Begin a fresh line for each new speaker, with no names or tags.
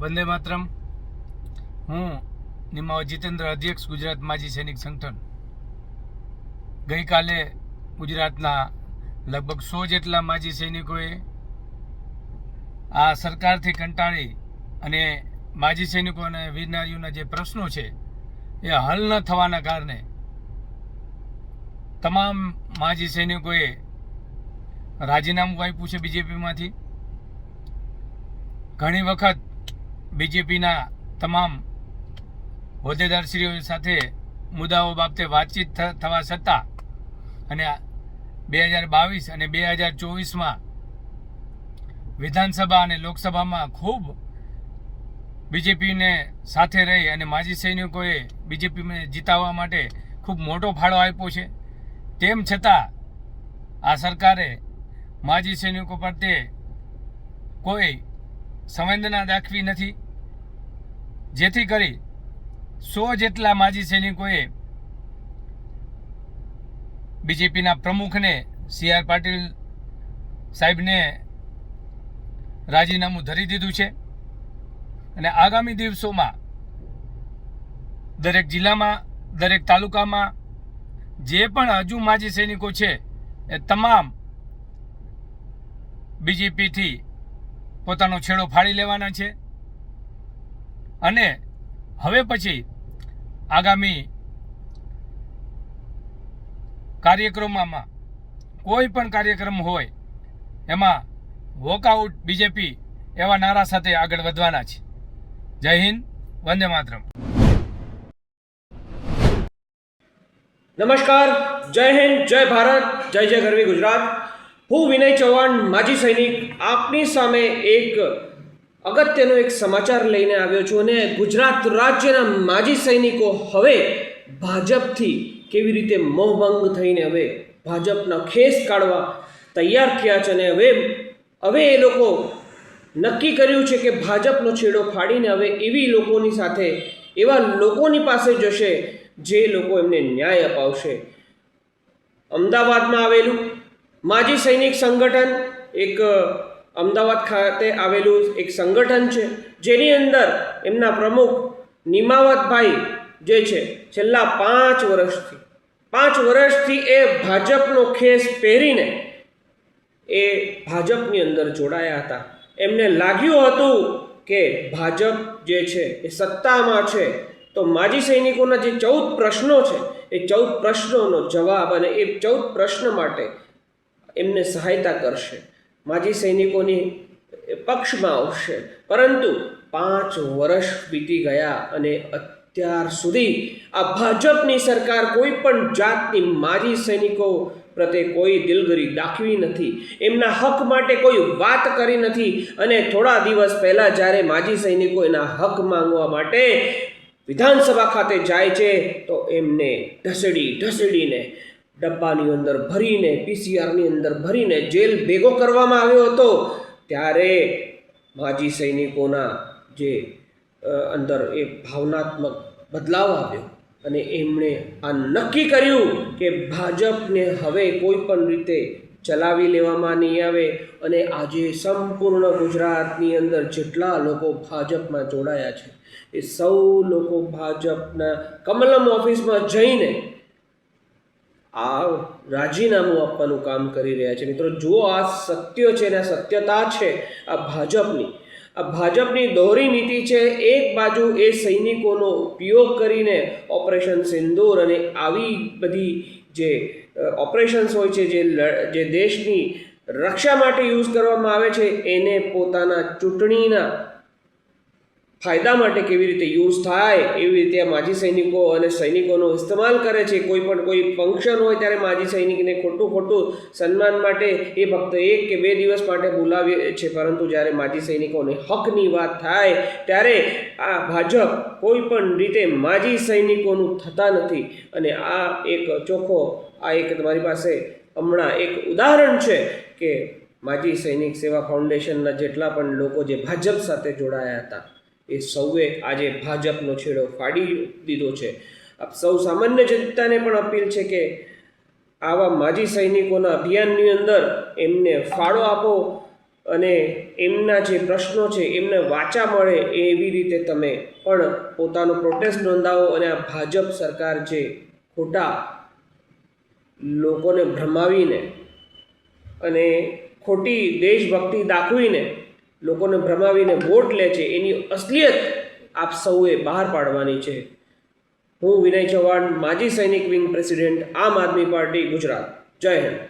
વંદે માતરમ. હું નિમાવ જીતેન્દ્ર, અધ્યક્ષ ગુજરાત માજી સૈનિક સંગઠન. ગઈકાલે ગુજરાતના લગભગ સો જેટલા માજી સૈનિકોએ આ સરકારથી કંટાળી અને માજી સૈનિકો અને વીરનારીઓના જે પ્રશ્નો છે, એ હલ ન થવાના કારણે તમામ માજી સૈનિકોએ રાજીનામું આપ્યું છે બીજેપીમાંથી. ઘણી વખત બીજેપીના તમામ હોદ્દેદારશ્રીઓ સાથે મુદ્દાઓ બાબતે વાતચીત થવા છતાં અને બે હજાર બાવીસ અને બે હજાર ચોવીસમાં વિધાનસભા અને લોકસભામાં ખૂબ બીજેપીને સાથે રહી અને માજી સૈનિકોએ બીજેપીને જીતાવવા માટે ખૂબ મોટો ફાળો આપ્યો છે. તેમ છતાં આ સરકારે માજી સૈનિકો પ્રત્યે કોઈ સંવેદના દાખવી નથી. જેથી કરી સો જેટલા માજી સૈનિકોએ બીજેપીના પ્રમુખને સી આર પાટીલ સાહેબને રાજીનામું ધરી દીધું છે. અને આગામી દિવસોમાં દરેક જિલ્લામાં, દરેક તાલુકામાં જે પણ હજુ માજી સૈનિકો છે, એ તમામ બીજેપીથી પોતાનો છેડો ફાડી લેવાના છે. અને હવે પછી આગામી કાર્યક્રમોમાં કોઈ પણ કાર્યક્રમ હોય, એમાં વોકઆઉટ બીજેપી એવા નારા સાથે આગળ વધવાના છે. જય હિન્દ, વંદે માતરમ.
નમસ્કાર, જય હિન્દ, જય ભારત, જય જય ગરવી ગુજરાત. હું વિનય ચૌહાણ, માજી સૈનિક, આપની સામે એક અગત્યનો એક સમાચાર લઈને આવ્યો છું અને ગુજરાત રાજ્યના માજી સૈનિકો હવે ભાજપથી કેવી રીતે મોહભંગ થઈને હવે ભાજપના ખેસ કાઢવા તૈયાર થયા છે અને હવે હવે એ લોકો નક્કી કર્યું છે કે ભાજપનો છેડો ફાડીને હવે એવી લોકોની સાથે, એવા લોકોની પાસે જશે જે લોકો એમને ન્યાય અપાવશે. અમદાવાદમાં આવેલું માજી સૈનિક સંગઠન એક અમદાવાદ ખાતે આવેલું એક સંગઠન છે, જેની અંદર એમના પ્રમુખ નિમાવતભાઈ જે છે, છેલ્લા પાંચ વર્ષથી પાંચ વર્ષથી એ ભાજપનો ખેસ પહેરીને એ ભાજપની અંદર જોડાયા હતા. એમને લાગ્યું હતું કે ભાજપ જે છે, એ સત્તામાં છે. તો માજી સૈનિકોના જે ચૌદ પ્રશ્નો છે, એ ચૌદ પ્રશ્નોનો જવાબ અને એ ચૌદ પ્રશ્ન માટે એમને સહાયતા કરશે. માજી સૈનિકોની પક્ષમાં આવશે. પરંતુ પાંચ વર્ષ વીતી ગયા અને અત્યાર સુધી આ ભાજપની સરકાર કોઈ પણ જાતની માજી સૈનિકો પ્રત્યે કોઈ દિલગરી દાખવી નથી. એમના હક માટે કોઈ વાત કરી નથી. અને થોડા દિવસ પહેલાં જ્યારે માજી સૈનિકો એના હક માંગવા માટે વિધાનસભા ખાતે જાય છે, તો એમને ઢસડી, ઢસડીને ડબ્બાની અંદર ભરીને, પીસીઆરની અંદર ભરીને જેલ ભેગો કરવામાં આવ્યો હતો, ત્યારે માજી સૈનિકોના જે અંદર એ ભાવનાત્મક બદલાવ આવ્યો. અને એમણે આ નક્કી કર્યું કે ભાજપને હવે કોઈ પણ રીતે ચલાવી લેવામાં નહીં આવે અને આજે સંપૂર્ણ ગુજરાતની અંદર જેટલા લોકો ભાજપમાં જોડાયા છે, એ સૌ લોકો ભાજપના કમલમ ઓફિસમાં જઈને આ રાજીનામું આપવાનું કામ કરી રહ્યા છે. મિત્રો, જુઓ આ સત્ય છે અને સત્યતા છે આ ભાજપની. આ ભાજપની દોહરી નીતિ છે, એક બાજુ એ સૈનિકોનો ઉપયોગ કરીને ઓપરેશન સિંદૂર અને આવી બધી જે ઓપરેશન્સ હોય છે, જે જે દેશની રક્ષા માટે યુઝ કરવામાં આવે છે, એને પોતાના ચૂંટણીના ફાયદા માટે કેવી રીતે યુઝ થાય, એવી રીતે માજી સૈનિકો અને સૈનિકોનો ઇસ્તેમાલ કરે છે. કોઈ પણ કોઈ ફંક્શન હોય ત્યારે માજી સૈનિકને ખોટું ખોટું સન્માન માટે એ ફક્ત એક કે બે દિવસ માટે બોલાવીએ છે. પરંતુ જ્યારે માજી સૈનિકોને હકની વાત થાય, ત્યારે આ ભાજપ કોઈ પણ રીતે માજી સૈનિકોનું થતા નથી. અને આ એક ચોખ્ખો, આ એક તમારી પાસે હમણાં એક ઉદાહરણ છે કે માજી સૈનિક સેવા ફાઉન્ડેશનના જેટલા પણ લોકો જે ભાજપ સાથે જોડાયા હતા. એ સૌએ આજે ભાજપનો છેડો ફાડી દીધો છે. સૌ સામાન્ય જનતાને પણ અપીલ છે કે આવા માજી સૈનિકોના અભિયાનની અંદર એમને ફાળો આપો અને એમના જે પ્રશ્નો છે, એમને વાચા મળે એવી રીતે તમે પણ પોતાનો પ્રોટેસ્ટ નોંધાવો અને આ ભાજપ સરકાર જે ખોટા લોકોને ભ્રમાવીને અને ખોટી દેશભક્તિ દાખવીને લોકોને ભ્રમાવીને વોટ લે છે, એની અસલિયત આપ સૌએ બહાર પાડવાની છે. હું વિનય ચૌહાણ, માજી સૈનિક વિંગ પ્રેસિડેન્ટ, આમ આદમી પાર્ટી, ગુજરાત. જય હિન્દ.